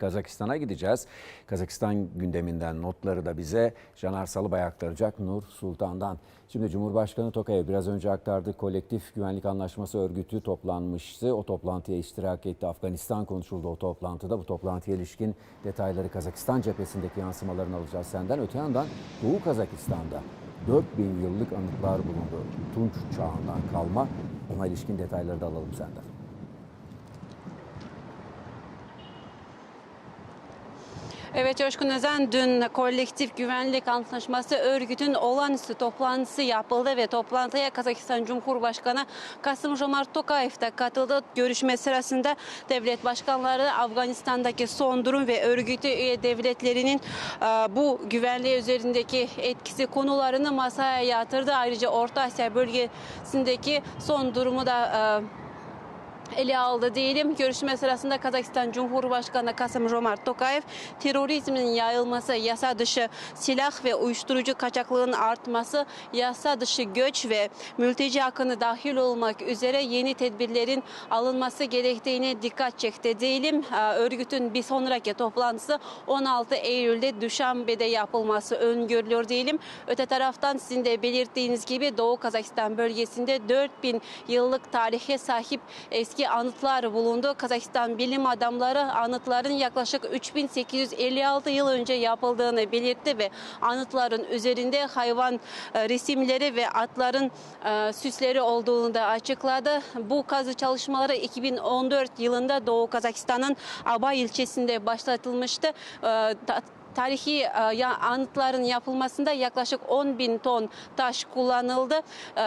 Kazakistan'a gideceğiz. Kazakistan gündeminden notları da bize Caner Salıbay aktaracak Nur Sultan'dan. Şimdi Cumhurbaşkanı Tokayev biraz önce aktardı. Kolektif Güvenlik Anlaşması örgütü toplanmıştı. O toplantıya iştirak etti. Afganistan konuşuldu o toplantıda. Bu toplantıya ilişkin detayları Kazakistan cephesindeki yansımalarını alacağız senden. Öte yandan Doğu Kazakistan'da 4000 yıllık anıtlar bulundu. Tunç çağından kalma. Ona ilişkin detayları da alalım senden. Evet Coşkun Özen dün kolektif güvenlik antlaşması örgütün olağanüstü toplantısı yapıldı ve toplantıya Kazakistan Cumhurbaşkanı Kasım Jomart Tokayev de katıldı. Görüşme sırasında devlet başkanları Afganistan'daki son durum ve örgütü üye devletlerinin e, bu güvenliği üzerindeki etkisi konularını masaya yatırdı. Ayrıca Orta Asya bölgesindeki son durumu da e, ele aldı diyelim. Görüşme sırasında Kazakistan Cumhurbaşkanı Kasım Jomart Tokayev terörizmin yayılması, yasa dışı silah ve uyuşturucu kaçaklığının artması, yasa dışı göç ve mülteci akını dahil olmak üzere yeni tedbirlerin alınması gerektiğine dikkat çekti diyelim. Ee, Örgütün bir sonraki toplantısı 16 Eylül'de Düşanbe'de yapılması öngörülüyor diyelim. Öte taraftan sizin de belirttiğiniz gibi Doğu Kazakistan bölgesinde 4000 yıllık tarihe sahip eski anıtlar bulundu. Kazakistan bilim adamları anıtların yaklaşık 3856 yıl önce yapıldığını belirtti ve anıtların üzerinde hayvan e, resimleri ve atların e, süsleri olduğunu da açıkladı. Bu kazı çalışmaları 2014 yılında Doğu Kazakistan'ın Abay ilçesinde başlatılmıştı. Ta- tarihi e, anıtların yapılmasında yaklaşık 10 bin ton taş kullanıldı. E,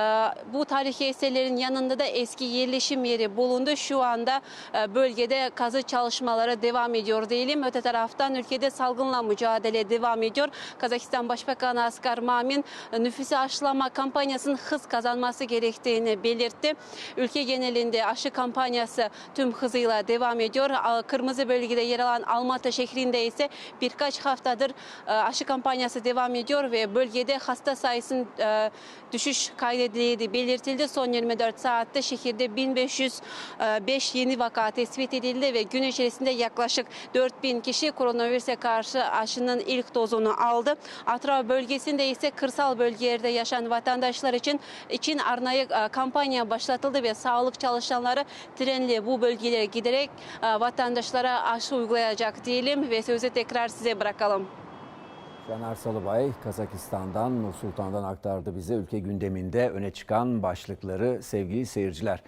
Bu tarihi eserlerin yanında da eski yerleşim yeri bulundu. Şu anda e, bölgede kazı çalışmaları devam ediyor diyelim. Öte taraftan ülkede salgınla mücadele devam ediyor. Kazakistan Başbakanı Asgar Mamin e, nüfusu aşılama kampanyasının hız kazanması gerektiğini belirtti. Ülke genelinde aşı kampanyası tüm hızıyla devam ediyor. Kırmızı bölgede yer alan Almatı şehrinde ise birkaç haftadır e, aşı kampanyası devam ediyor ve bölgede hasta sayısının e, düşüş kaydedildiği belirtildi. Son 24 saatte şehirde 1505 yeni vaka tespit edildi ve gün içerisinde yaklaşık 4000 kişi koronavirüse karşı aşının ilk dozunu aldı. Atraf bölgesinde ise kırsal bölgelerde yaşayan vatandaşlar için için arnayı e, kampanya başlatıldı ve sağlık çalışanları trenle bu bölgelere giderek e, vatandaşlara aşı uygulayacak diyelim ve sözü tekrar size bırakalım. Caner Salıbay Kazakistan'dan Nur Sultan'dan aktardı bize ülke gündeminde öne çıkan başlıkları sevgili seyirciler.